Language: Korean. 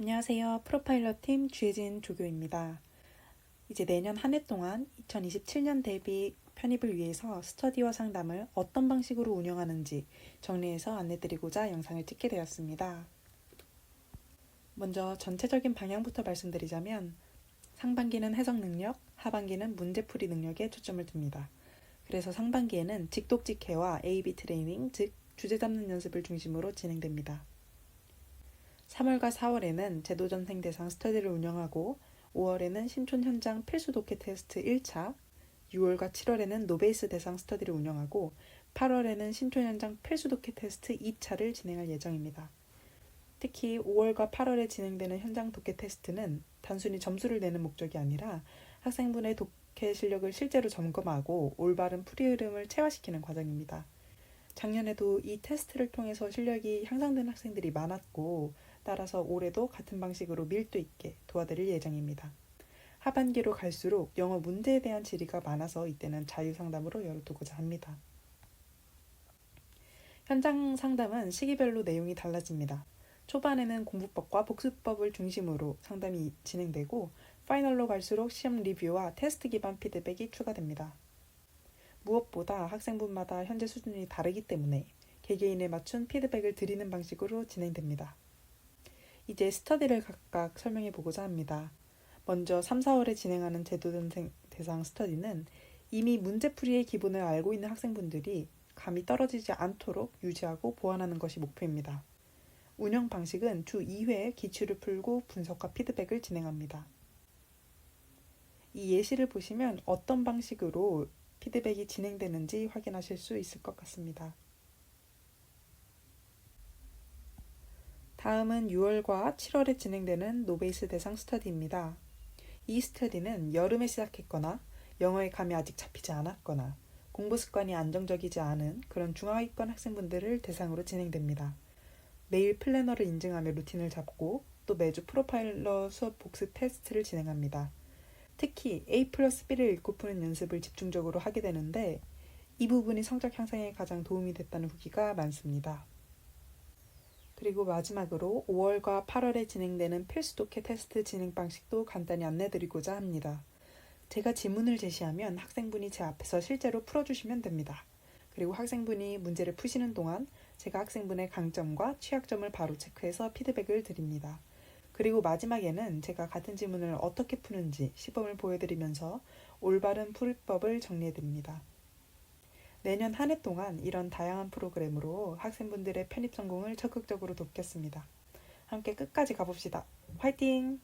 안녕하세요. 프로파일러 팀 주혜진 조교입니다. 이제 내년 한 해 동안 2027년 대비 편입을 위해서 스터디와 상담을 어떤 방식으로 운영하는지 정리해서 안내드리고자 영상을 찍게 되었습니다. 먼저 전체적인 방향부터 말씀드리자면 상반기는 해석 능력, 하반기는 문제풀이 능력에 초점을 둡니다. 그래서 상반기에는 직독직해와 A-B 트레이닝, 즉 주제 잡는 연습을 중심으로 진행됩니다. 3월과 4월에는 제도전생 대상 스터디를 운영하고 5월에는 신촌 현장 필수 독해 테스트 1차, 6월과 7월에는 노베이스 대상 스터디를 운영하고 8월에는 신촌 현장 필수 독해 테스트 2차를 진행할 예정입니다. 특히 5월과 8월에 진행되는 현장 독해 테스트는 단순히 점수를 내는 목적이 아니라 학생분의 독해 실력을 실제로 점검하고 올바른 풀이 흐름을 체화시키는 과정입니다. 작년에도 이 테스트를 통해서 실력이 향상된 학생들이 많았고 따라서 올해도 같은 방식으로 밀도 있게 도와드릴 예정입니다. 하반기로 갈수록 영어 문제에 대한 질의가 많아서 이때는 자유 상담으로 열어두고자 합니다. 현장 상담은 시기별로 내용이 달라집니다. 초반에는 공부법과 복습법을 중심으로 상담이 진행되고 파이널로 갈수록 시험 리뷰와 테스트 기반 피드백이 추가됩니다. 무엇보다 학생분마다 현재 수준이 다르기 때문에 개개인에 맞춘 피드백을 드리는 방식으로 진행됩니다. 이제 스터디를 각각 설명해 보고자 합니다. 먼저 3, 4월에 진행하는 제도전생 대상 스터디는 이미 문제풀이의 기본을 알고 있는 학생분들이 감이 떨어지지 않도록 유지하고 보완하는 것이 목표입니다. 운영 방식은 주 2회 기출을 풀고 분석과 피드백을 진행합니다. 이 예시를 보시면 어떤 방식으로 피드백이 진행되는지 확인하실 수 있을 것 같습니다. 다음은 6월과 7월에 진행되는 노베이스 대상 스터디입니다. 이 스터디는 여름에 시작했거나 영어의 감이 아직 잡히지 않았거나 공부 습관이 안정적이지 않은 그런 중하위권 학생분들을 대상으로 진행됩니다. 매일 플래너를 인증하며 루틴을 잡고 또 매주 프로파일러 수업 복습 테스트를 진행합니다. 특히 A 플러스 B를 읽고 푸는 연습을 집중적으로 하게 되는데 이 부분이 성적 향상에 가장 도움이 됐다는 후기가 많습니다. 그리고 마지막으로 5월과 8월에 진행되는 필수 독해 테스트 진행 방식도 간단히 안내드리고자 합니다. 제가 지문을 제시하면 학생분이 제 앞에서 실제로 풀어주시면 됩니다. 그리고 학생분이 문제를 푸시는 동안 제가 학생분의 강점과 취약점을 바로 체크해서 피드백을 드립니다. 그리고 마지막에는 제가 같은 지문을 어떻게 푸는지 시범을 보여드리면서 올바른 풀법을 정리해드립니다. 내년 한 해 동안 이런 다양한 프로그램으로 학생분들의 편입 성공을 적극적으로 돕겠습니다. 함께 끝까지 가봅시다. 화이팅!